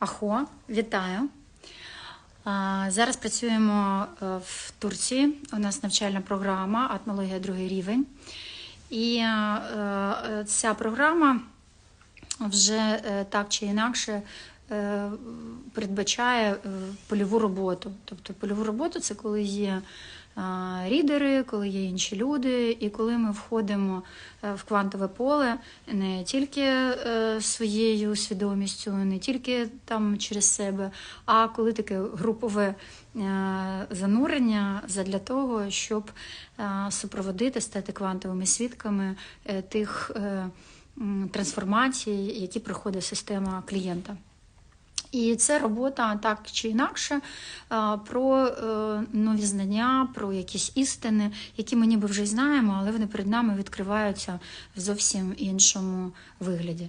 Ахо, вітаю. Зараз працюємо е, в Турції. У нас навчальна програма Атмологія другий рівень. І е, е, ця програма вже так чи інакше передбачає е, польову роботу. Тобто польову роботу це коли є рідери, коли є інші люди, і коли ми входимо е, в квантове поле не тільки е, своєю свідомістю, не тільки там через себе, а коли таке групове е, занурення задля того, щоб е, супроводити, стати квантовими свідками е, тих е, трансформацій, які проходить система клієнта. І це робота так чи інакше про е, нові знання, про якісь істини, які ми ніби вже знаємо, але вони перед нами відкриваються в зовсім іншому вигляді.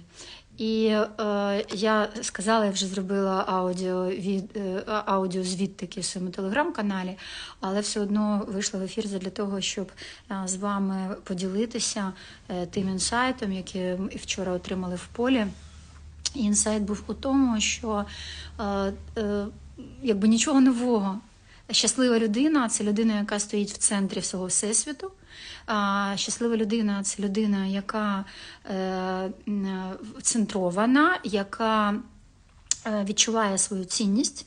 І е, я сказала, я вже зробила аудіо від е, аудіозвіт такий в своєму телеграм-каналі, але все одно вийшла в ефір для того, щоб е, з вами поділитися е, тим інсайтом, який вчора отримали в полі. Інсайт був у тому, що е, е, якби нічого нового. Щаслива людина це людина, яка стоїть в центрі всього всесвіту. А щаслива людина це людина, яка е, центрована, яка е, відчуває свою цінність.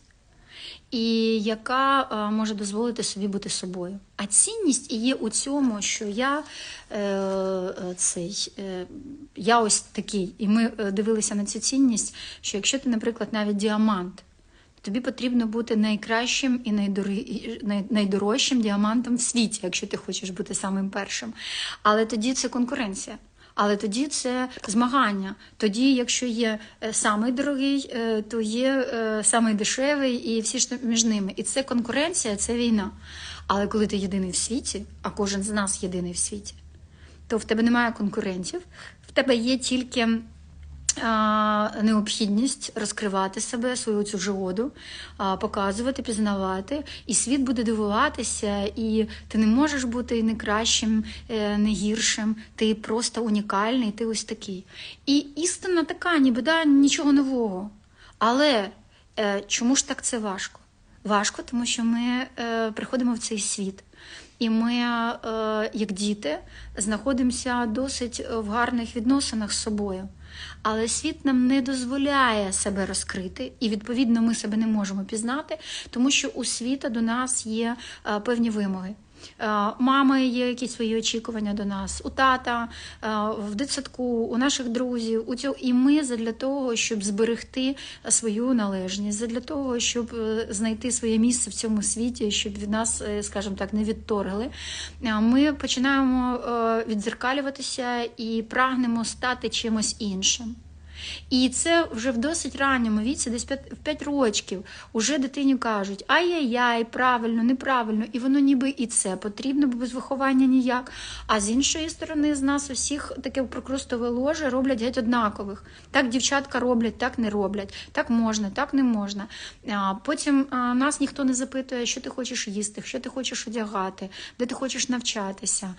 І яка е, може дозволити собі бути собою. А цінність є у цьому, що я е, е, цей, я ось такий. І ми дивилися на цю цінність, що якщо ти, наприклад, навіть діамант, тобі потрібно бути найкращим і найдорожчим діамантом в світі, якщо ти хочеш бути самим першим. Але тоді це конкуренція. Але тоді це змагання. Тоді, якщо є е, самий дорогий, е, то є е, самий дешевий, і всі ж між ними. І це конкуренція, це війна. Але коли ти єдиний в світі, а кожен з нас єдиний в світі, то в тебе немає конкурентів, в тебе є тільки необхідність розкривати себе, свою цю живоду, показувати, пізнавати, і світ буде дивуватися, і ти не можеш бути не кращим, е, не гіршим, ти просто унікальний, ти ось такий. І істина така, ніби да, нічого нового. Але е, чому ж так це важко? Важко, тому що ми е, приходимо в цей світ. І ми, як діти, знаходимося досить в гарних відносинах з собою. Але світ нам не дозволяє себе розкрити, і відповідно ми себе не можемо пізнати, тому що у світа до нас є е, певні вимоги. Е, Мами є якісь свої очікування до нас, у тата, е, в дитсадку, у наших друзів, у цього. І ми задля того, щоб зберегти свою належність, задля того, щоб е, знайти своє місце в цьому світі, щоб від нас, скажімо так, не відторгли. Ми починаємо відзеркалюватися і прагнемо стати чимось іншим. І це вже в досить ранньому віці, десь в 5 років, уже дитині кажуть: ай-яй-яй, правильно, неправильно, і воно ніби і це потрібно, бо без виховання ніяк. А з іншої сторони, з нас усіх таке прокрустове ложе роблять геть однакових. Так дівчатка роблять, так не роблять, так можна, так не можна. Потім нас ніхто не запитує, що ти хочеш їсти, що ти хочеш одягати, де ти хочеш навчатися.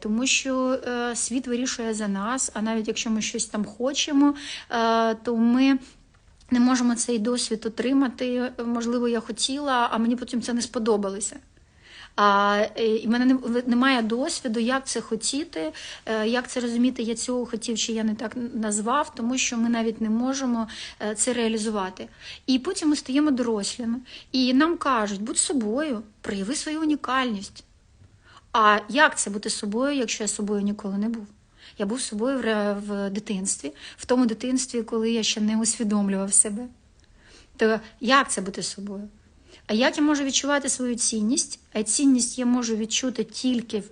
Тому що е, світ вирішує за нас, а навіть якщо ми щось там хочемо, то ми. Не можемо цей досвід отримати. Можливо, я хотіла, а мені потім це не сподобалося. А е, і мене немає досвіду, як це хотіти, е, як це розуміти, я цього хотів чи я не так назвав, тому що ми навіть не можемо е, це реалізувати. І потім ми стаємо дорослими, і нам кажуть, будь собою, прояви свою унікальність. А як це бути собою, якщо я собою ніколи не був? Я був собою в, дитинстві, в тому дитинстві, коли я ще не усвідомлював себе. То як це бути собою? А як я можу відчувати свою цінність? А цінність я можу відчути тільки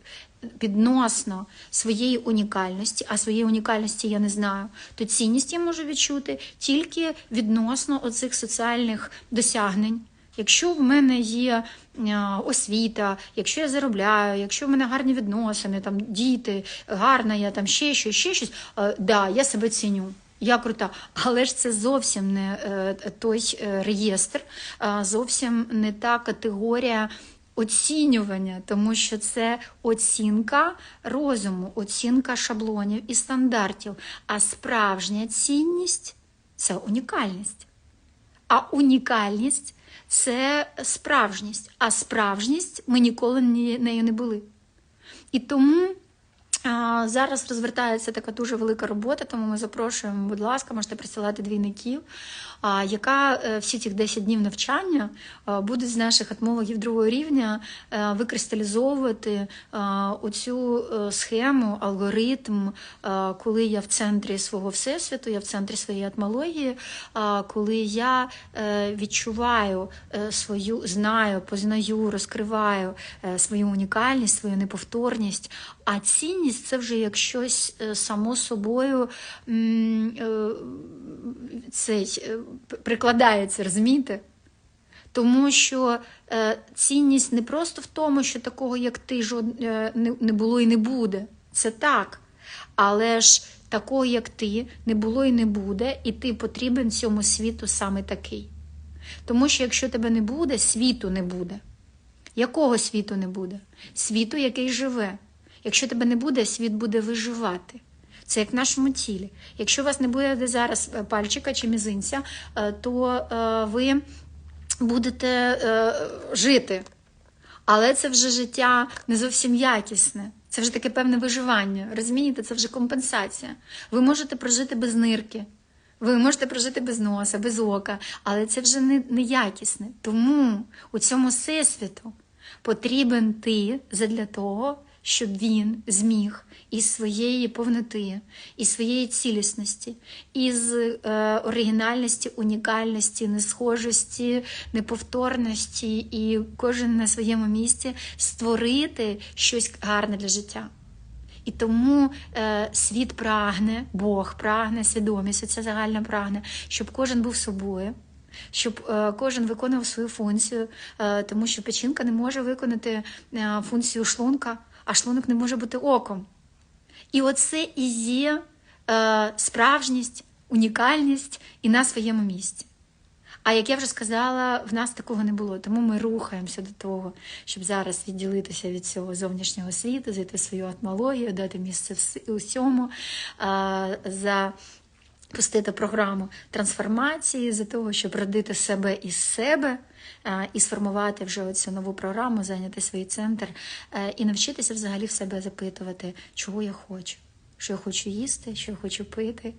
відносно своєї унікальності, а своєї унікальності я не знаю. То цінність я можу відчути тільки відносно оцих соціальних досягнень. Якщо в мене є е, освіта, якщо я заробляю, якщо в мене гарні відносини, там діти, гарна я там ще щось, ще щось, е, да, я себе ціню. Я крута, але ж це зовсім не е, той реєстр, зовсім не та категорія оцінювання, тому що це оцінка розуму, оцінка шаблонів і стандартів. А справжня цінність це унікальність. А унікальність це справжність. А справжність ми ніколи нею не були. І тому зараз розвертається така дуже велика робота, тому ми запрошуємо, будь ласка, можете присилати двійників, яка е, всі ці 10 днів навчання е, буде з наших етмологів другого рівня е, викристалізовувати оцю схему, алгоритм, коли я в центрі свого всесвіту, я в центрі своєї етмології, а, коли я відчуваю свою, знаю, познаю, розкриваю свою унікальність, свою неповторність. А цінність це вже як щось само собою цей, прикладається, розумієте? Тому що е, цінність не просто в тому, що такого, як ти, жод, е, не, було і не буде. Це так. Але ж такого, як ти, не було і не буде, і ти потрібен цьому світу саме такий. Тому що якщо тебе не буде, світу не буде. Якого світу не буде? Світу, який живе. Якщо тебе не буде, світ буде виживати. Це як в нашому тілі. Якщо у вас не буде зараз е, пальчика чи мізинця, е, то е, ви будете жити. Але це вже життя не зовсім якісне. Це вже таке певне виживання. Розумієте, це вже компенсація. Ви можете прожити без нирки, ви можете прожити без носа, без ока, але це вже не, не якісне. Тому у цьому всесвіту потрібен ти задля того, щоб він зміг із своєї повноти, із своєї цілісності, із е, оригінальності, унікальності, несхожості, неповторності і кожен на своєму місці створити щось гарне для життя. І тому е, світ прагне, Бог прагне, свідомість, оця загальна прагне, щоб кожен був собою, щоб е, кожен виконував свою функцію, е, тому що печінка не може виконати е, функцію шлунка, а шлунок не може бути оком. І оце і є е, справжність, унікальність і на своєму місці. А як я вже сказала, в нас такого не було. Тому ми рухаємося до того, щоб зараз відділитися від цього зовнішнього світу, зайти в свою атмологію, дати місце всьому, усьому, а, запустити програму трансформації за того, щоб родити себе із себе. І сформувати вже оцю нову програму, зайняти свій центр е, і навчитися взагалі в себе запитувати, чого я хочу що я хочу їсти, що я хочу пити,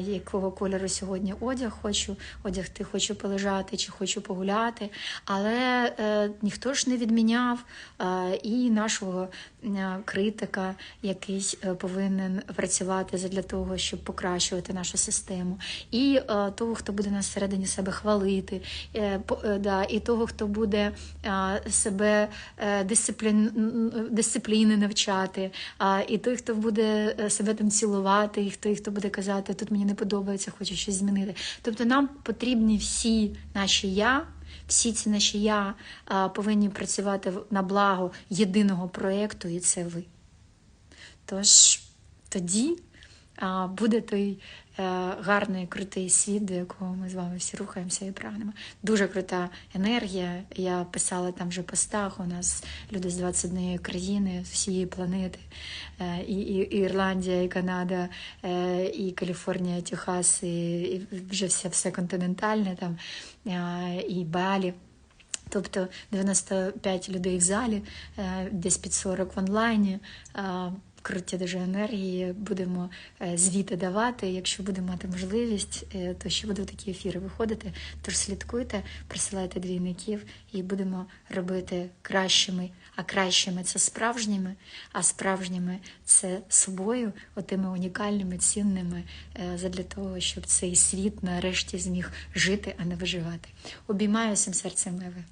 якого кольору сьогодні одяг хочу одягти, хочу полежати чи хочу погуляти. Але е, ніхто ж не відміняв е, і нашого е, критика, який е, повинен працювати для того, щоб покращувати нашу систему, і е, того, хто буде нас всередині себе хвалити, е, е, да, і того, хто буде е, себе е, дисциплін, дисципліни навчати, а, і той, хто буде е, себе там цілувати, і хто, і хто буде казати, тут мені не подобається, хочу щось змінити. Тобто нам потрібні всі наші я. Всі ці наші я повинні працювати на благо єдиного проєкту, і це ви. Тож тоді буде той гарний, крутий світ, до якого ми з вами всі рухаємося і прагнемо. Дуже крута енергія. Я писала там вже постах. У нас люди з 21 країни, з всієї планети, Е, і, і, і Ірландія, і Канада, е, і Каліфорнія, Техас, і, і вже все, все континентальне там, е, і Балі. Тобто 95 людей в залі, е, десь під 40 в онлайні. Круті дуже енергії, будемо е, звіти давати. Якщо будемо мати можливість, е, то ще будуть такі ефіри виходити. Тож слідкуйте, присилайте двійників і будемо робити кращими. А кращими це справжніми, а справжніми це собою, отими унікальними, цінними, е, задля того, щоб цей світ нарешті зміг жити, а не виживати. Обіймаю всім серцем Еви.